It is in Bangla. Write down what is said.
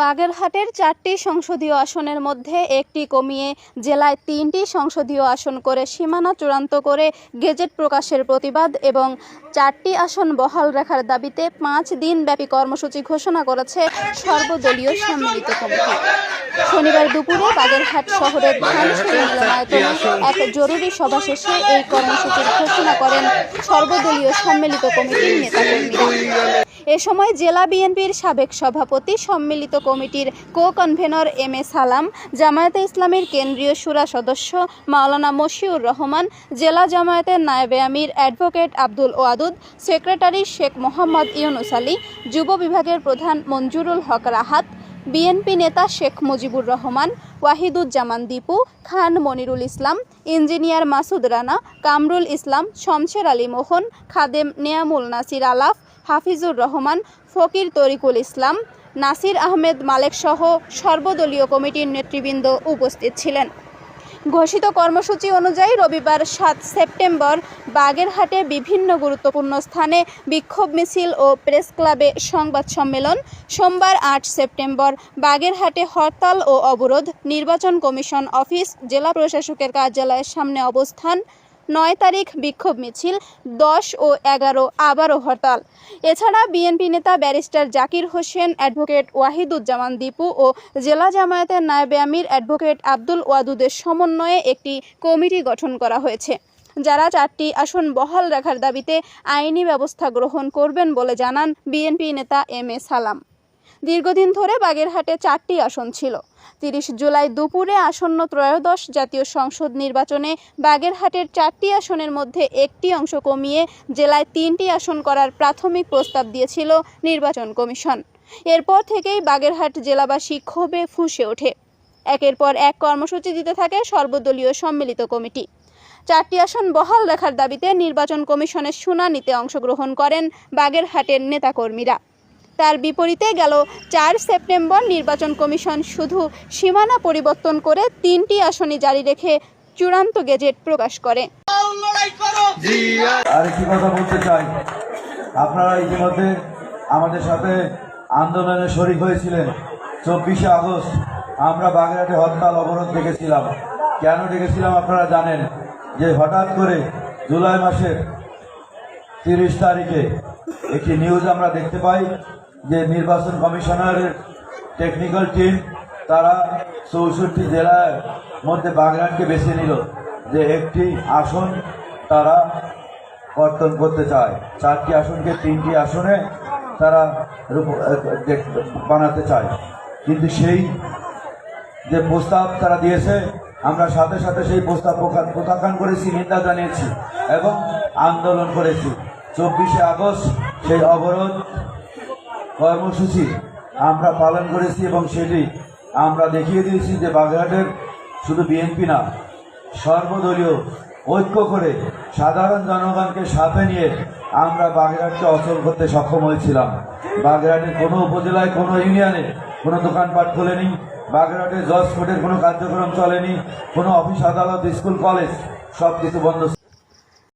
বাগেরহাটের চারটি সংসদীয় আসনের মধ্যে একটি কমিয়ে জেলায় তিনটি সংসদীয় আসন করে সীমানা চূড়ান্ত করে গেজেট প্রকাশের প্রতিবাদ এবং চারটি আসন বহাল রাখার দাবিতে পাঁচ দিনব্যাপী কর্মসূচি ঘোষণা করেছে সর্বদলীয় সম্মিলিত কমিটি। শনিবার দুপুরে বাগেরহাট শহরের ধানসিঁড়ি মিলনায়তনে এক জরুরি সভা শেষে এই কর্মসূচির ঘোষণা করেন সর্বদলীয় সম্মিলিত কমিটির নেতাকর্মীরা। এ সময় জেলা বিএনপির সাবেক সভাপতি সম্মিলিত কমিটির কো কনভেনর এম এ সালাম, জামায়াতে ইসলামের কেন্দ্রীয় সুরা সদস্য মাওলানা মশিউর রহমান, জেলা জামায়াতের নায়েবে আমির অ্যাডভোকেট আব্দুল ওয়াদুদ, সেক্রেটারি শেখ মোহাম্মদ ইউনুস আলী, যুব বিভাগের প্রধান মঞ্জুরুল হক রাহাত বিএনপি নেতা শেখ মুজিবুর রহমান, ওয়াহিদুজ্জামান দীপু, খান মনিরুল ইসলাম, ইঞ্জিনিয়ার মাসুদ রানা, কামরুল ইসলাম, শমশের আলী মোহন, খাদেম নেয়ামুল নাসির আলাফ, হাফিজুর রহমান, ফকির তরিকুল ইসলাম, নাসির আহমেদ মালেকসহ সর্বদলীয় কমিটির নেতৃবৃন্দ উপস্থিত ছিলেন। ঘোষিত কর্মসূচি অনুযায়ী রবিবার সাত সেপ্টেম্বর বাগেরহাটে বিভিন্ন গুরুত্বপূর্ণ স্থানে বিক্ষোভ মিছিল ও প্রেস ক্লাবে সংবাদ সম্মেলন। সোমবার আট সেপ্টেম্বর বাগেরহাটে হরতাল ও অবরোধ, নির্বাচন কমিশন অফিস, জেলা প্রশাসকের কার্যালয়ের সামনে অবস্থান নয় তারিখ বিক্ষোভ মিছিল, দশ ও এগারো আবারও হরতাল। এছাড়া বিএনপি নেতা ব্যারিস্টার জাকির হোসেন, অ্যাডভোকেট ওয়াহিদুজ্জামান দীপু ও জেলা জামায়াতের নায়েবে আমির, অ্যাডভোকেট আব্দুল ওয়াদুদের সমন্বয়ে একটি কমিটি গঠন করা হয়েছে। যারা চারটি আসন বহাল রাখার দাবিতে আইনি ব্যবস্থা গ্রহণ করবেন বলে জানান বিএনপি নেতা এম এ সালাম। দীর্ঘদিন ধরে বাগেরহাটে চারটি আসন ছিল। তিরিশ জুলাই দুপুরে আসন্ন ত্রয়োদশ জাতীয় সংসদ নির্বাচনে বাগেরহাটের চারটি আসনের মধ্যে একটি অংশ কমিয়ে জেলায় তিনটি আসন করার প্রাথমিক প্রস্তাব দিয়েছিল নির্বাচন কমিশন। এরপর থেকেই বাগেরহাট জেলাবাসী ক্ষোভে ফুঁসে ওঠে। একের পর এক কর্মসূচি দিতে থাকে সর্বদলীয় সম্মিলিত কমিটি। চারটি আসন বহাল রাখার দাবিতে নির্বাচন কমিশনের শুনানিতে অংশগ্রহণ করেন বাগেরহাটের নেতাকর্মীরা। তার বিপরীতে গেল চার সেপ্টেম্বর নির্বাচন কমিশন। শুধু সীমানা পরিবর্তন করে তিনটি আসনই জারি রেখে চূড়ান্ত গেজেট প্রকাশ করে। চাই। আপনারা ইতিমধ্যে আমাদের সাথে আন্দোলনে শরিক হয়েছিলেন। চব্বিশে আগস্ট আমরা বাগেরহাটে হরতাল অবরোধ ডেকেছিলাম। কেন ডেকেছিলাম আপনারা জানেন? যে হঠাৎ করে জুলাই মাসের তিরিশ তারিখে একটি নিউজ আমরা দেখতে পাই। যে নির্বাচন কমিশনারের টেকনিক্যাল টিম তারা চৌষট্টি জেলার মধ্যে বাগেরহাটকে বেছে নিল যে একটি আসন তারা কর্তন করতে চায়। চারটি আসনকে তিনটি আসনে তারা বানাতে চায়। কিন্তু সেই যে প্রস্তাব তারা দিয়েছে, আমরা সাথে সাথে সেই প্রস্তাব প্রত্যাখ্যান করেছি, নিন্দা জানিয়েছি এবং আন্দোলন করেছি। চব্বিশে আগস্ট সেই অবরোধ কর্মসূচি আমরা পালন করেছি এবং সেটি আমরা দেখিয়ে দিয়েছি যে বাগেরহাটের শুধু বিএনপি না, সর্বদলীয় ঐক্য করে সাধারণ জনগণকে সাথে নিয়ে আমরা বাগেরহাটকে অচল করতে সক্ষম হয়েছিলাম। বাগেরহাটের কোনো উপজেলায়, কোনো ইউনিয়নে কোনো দোকানপাট খোলেনি, বাগেরহাটের জজ কোর্টের কোনো কার্যক্রম চলেনি, কোনো অফিস, আদালত, স্কুল, কলেজ সব কিছু বন্ধ